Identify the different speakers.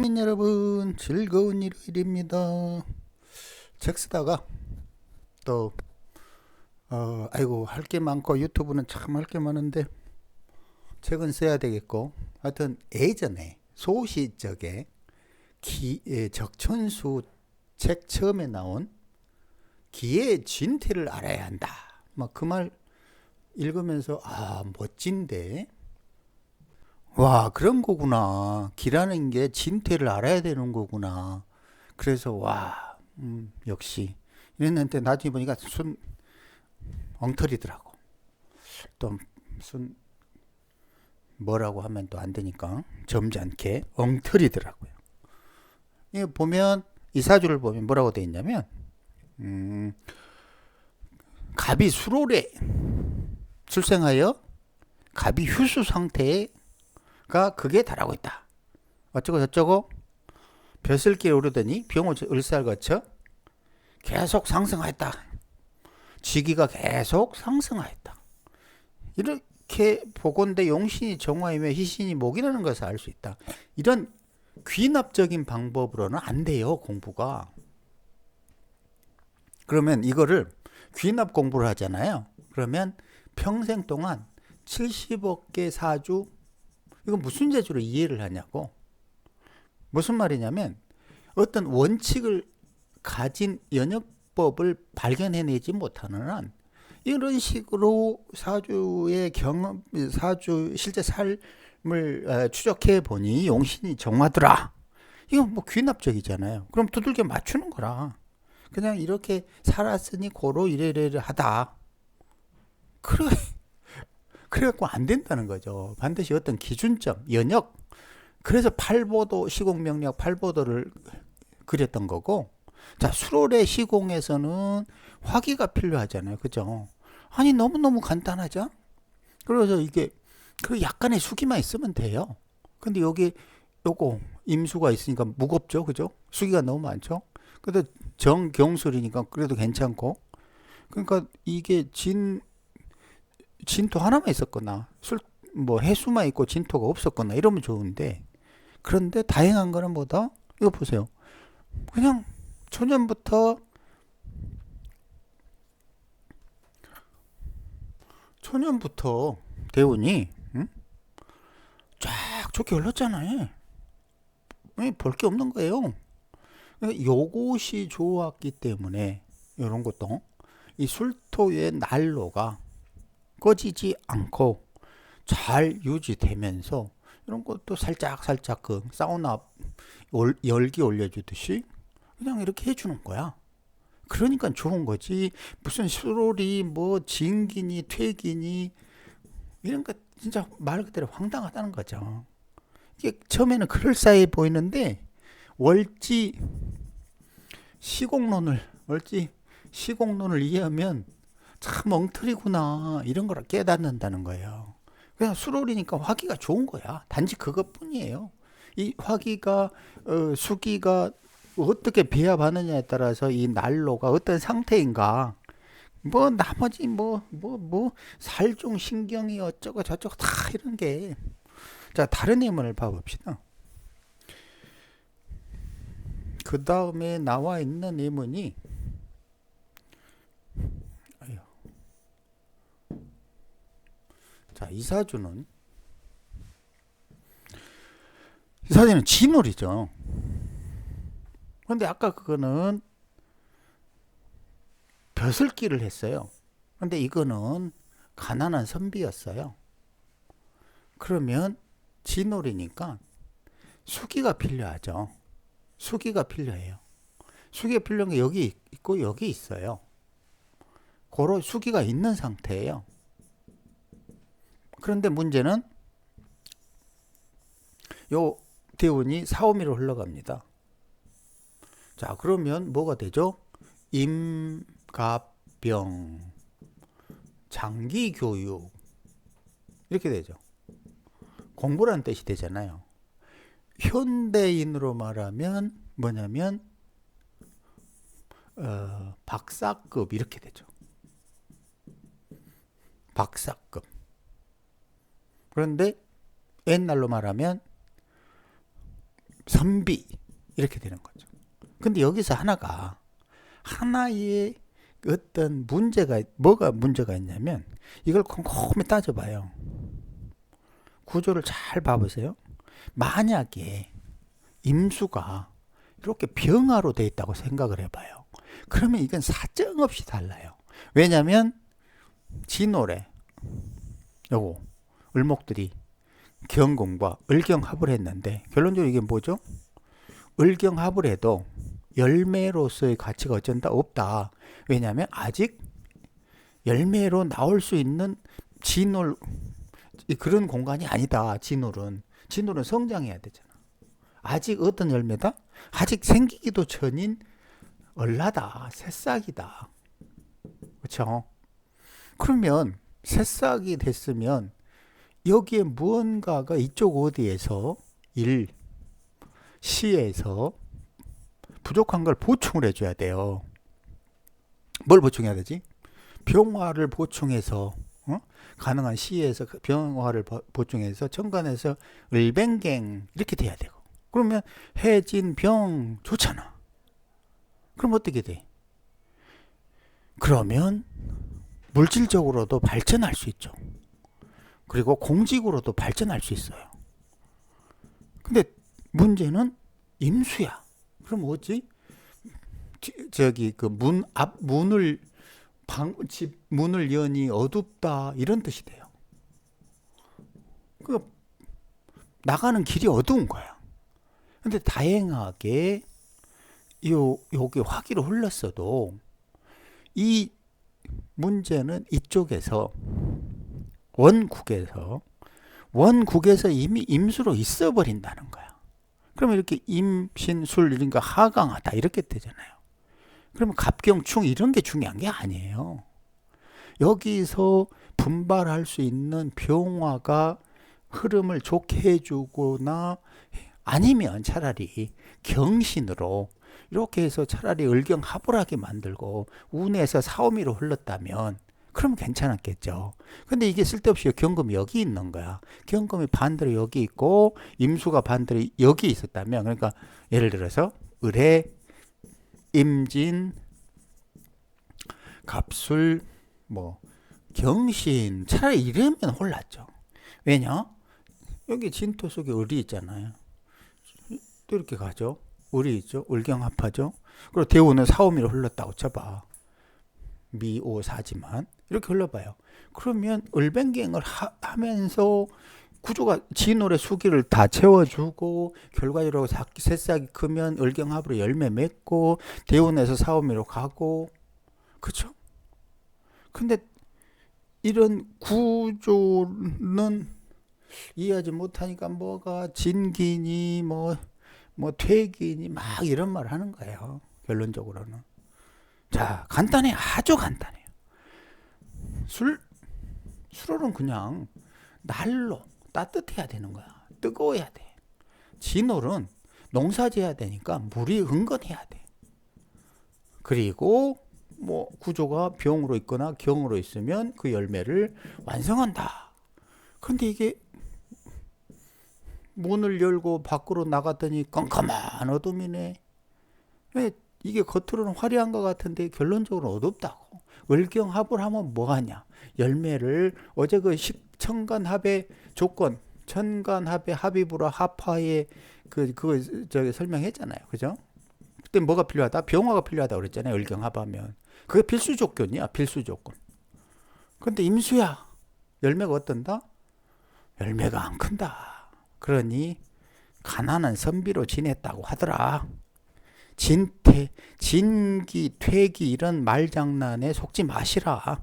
Speaker 1: 국민 여러분 즐거운 일요일입니다. 책 쓰다가 또 어, 아이고 할 게 많고 유튜브는 참 할 게 많은데 책은 써야 되겠고 하여튼 예전에 소시적에 기, 예, 적천수 책 처음에 나온 기의 진태를 알아야 한다. 막 그 말 읽으면서 아 멋진데 와 그런 거구나. 기라는 게 진태를 알아야 되는 거구나. 그래서 와 음, 역시. 이랬는데 나중에 보니까 순 엉터리더라고. 또 무슨 뭐라고 하면 또 안 되니까 점잖게 엉터리더라고요. 이 보면 이 사주를 보면 뭐라고 돼 있냐면 음, 갑이 수로래. 출생하여 갑이 휴수 상태 가 극에 달하고 있다. 어쩌고 저쩌고 벼슬길 오르더니 병호 을살 거쳐 계속 상승하였다. 지기가 계속 상승하였다. 이렇게 보건대 용신이 정화이며 희신이 목이라는 것을 알 수 있다. 이런 귀납적인 방법으로는 안 돼요, 공부가. 그러면 이거를 귀납 공부를 하잖아요. 그러면 평생 동안 70억 개 사주 이건 무슨 재주로 이해를 하냐고. 무슨 말이냐면 어떤 원칙을 가진 연역법을 발견해내지 못하는 한 이런 식으로 사주의 경험, 사주 실제 삶을 추적해 보니 용신이 정하더라. 이건 뭐 귀납적이잖아요. 그럼 두들겨 맞추는 거라. 그냥 이렇게 살았으니 고로 이래이래 하다. 그래. 그래갖고 안 된다는 거죠. 반드시 어떤 기준점, 연역. 그래서 팔보도, 시공명력 팔보도를 그렸던 거고. 자, 수월의 시공에서는 화기가 필요하잖아요. 그죠? 아니, 너무 너무 간단하죠? 그래서 이게, 그 약간의 수기만 있으면 돼요. 근데 여기, 요거, 임수가 있으니까 무겁죠. 그죠? 수기가 너무 많죠? 근데 정경술이니까 그래도 괜찮고. 그러니까 이게 진, 진토 하나만 있었거나 술 뭐 해수만 있고 진토가 없었거나 이러면 좋은데 그런데 다행한 거는 뭐다? 이거 보세요. 그냥 초년부터 초년부터 대운이 응? 쫙 좋게 흘렀잖아요. 볼 게 없는 거예요. 요것이 좋았기 때문에 이런 것도 이 술토의 난로가 꺼지지 않고 잘 유지되면서 이런 것도 살짝 살짝 그 사우나 열기 올려주듯이 그냥 이렇게 해주는 거야. 그러니까 좋은 거지. 무슨 수롤이 뭐 진기니 퇴기니 이런 거 진짜 말 그대로 황당하다는 거죠. 이게 처음에는 그럴싸해 보이는데 월지 시공론을 월지 시공론을 이해하면 참 엉터리구나 이런 걸 깨닫는다는 거예요. 그냥 수롤이니까 화기가 좋은 거야. 단지 그것뿐이에요. 이 화기가 어, 수기가 어떻게 배합하느냐에 따라서 이 난로가 어떤 상태인가 뭐 나머지 뭐 뭐 뭐 살중 신경이 어쩌고 저쩌고 다 이런 게 자 다른 예문을 봐봅시다. 그 다음에 나와 있는 예문이 자, 이사주는 이사주는 진월이죠. 그런데 아까 그거는 벼슬기를 했어요. 근데 이거는 가난한 선비였어요. 그러면 진월이니까 수기가 필요하죠. 수기가 필요해요. 수기가 필요한 게 여기 있고 여기 있어요. 고로 수기가 있는 상태예요. 그런데 문제는 요 대운이 사오미로 흘러갑니다. 자, 그러면 뭐가 되죠? 임갑병 장기 교육 이렇게 되죠. 공부라는 뜻이 되잖아요. 현대인으로 말하면 뭐냐면 어, 박사급 이렇게 되죠. 박사급. 그런데 옛날로 말하면 선비 이렇게 되는 거죠. 근데 여기서 하나가 하나의 어떤 문제가 뭐가 문제가 있냐면 이걸 꼼꼼히 따져봐요. 구조를 잘 봐보세요. 만약에 임수가 이렇게 병화로 돼 있다고 생각을 해봐요. 그러면 이건 사정 없이 달라요. 왜냐하면 진월에 요거 을목들이 경공과 을경합을 했는데 결론적으로 이게 뭐죠? 을경합을 해도 열매로서의 가치가 어쩐다 없다. 왜냐하면 아직 열매로 나올 수 있는 진월 그런 공간이 아니다. 진월은 진월은 성장해야 되잖아. 아직 어떤 열매다? 아직 생기기도 전인 얼라다, 새싹이다. 그렇죠? 그러면 새싹이 됐으면 여기에 무언가가 이쪽 어디에서 일 시에서 부족한 걸 보충을 해줘야 돼요. 뭘 보충해야 되지? 병화를 보충해서 어? 가능한 시에서 그 병화를 보충해서 천간에서 을뱅갱 이렇게 돼야 되고 그러면 해진 병 좋잖아. 그럼 어떻게 돼? 그러면 물질적으로도 발전할 수 있죠. 그리고 공직으로도 발전할 수 있어요. 근데 문제는 임수야. 그럼 뭐지? 저기 그 문 앞 문을 방 집 문을 여니 어둡다 이런 뜻이 돼요. 그 나가는 길이 어두운 거야. 근데 다행하게 요 여기 화기로 흘렀어도 이 문제는 이쪽에서 원국에서 원국에서 이미 임수로 있어 버린다는 거야. 그러면 이렇게 임신술 이런 거 하강하다 이렇게 되잖아요. 그러면 갑경충 이런 게 중요한 게 아니에요. 여기서 분발할 수 있는 병화가 흐름을 좋게 해주거나 아니면 차라리 경신으로 이렇게 해서 차라리 을경합을 하게 만들고 운에서 사오미로 흘렀다면 그럼 괜찮았겠죠. 근데 이게 쓸데없이 경금이 여기 있는 거야. 경금이 반대로 여기 있고 임수가 반대로 여기 있었다면 그러니까 예를 들어서 을해 임진 갑술 뭐 경신 차라리 이러면 홀랐죠. 왜냐? 여기 진토 속에 을이 있잖아요. 또 이렇게 가죠. 을이 있죠. 을경합하죠. 그리고 대우는 사오미로 흘렀다고 쳐봐. 미오사지만 이렇게 흘러봐요. 그러면 을뱅갱을 하, 면서 구조가 진월의 수기를 다 채워주고 결과적으로 새싹이 크면 을경합으로 열매 맺고 대운에서 사오미로 가고 그쵸? 근데 이런 구조는 이해하지 못하니까 뭐가 진기니 뭐, 뭐 퇴기니 막 이런 말 하는 거예요. 결론적으로는. 자, 간단해. 아주 간단해요. 술, 술은 그냥 날로 따뜻해야 되는 거야. 뜨거워야 돼. 진월은 농사지어야 되니까 물이 은근해야 돼. 그리고 뭐 구조가 병으로 있거나 경으로 있으면 그 열매를 완성한다. 근데 이게 문을 열고 밖으로 나갔더니 깜깜한 어둠이네. 왜 이게 겉으로는 화려한 것 같은데 결론적으로 어둡다고. 을경합을 하면 뭐하냐? 열매를 어제 그 천간합의 조건, 천간합의 합의부로 합화의 그 그거 저기 설명했잖아요, 그죠? 그때 뭐가 필요하다? 병화가 필요하다 그랬잖아요. 을경합하면 그게 필수 조건이야, 필수 조건. 근데 임수야 열매가 어떤다? 열매가 안 큰다. 그러니 가난한 선비로 지냈다고 하더라. 진퇴, 진기, 퇴기 이런 말장난에 속지 마시라.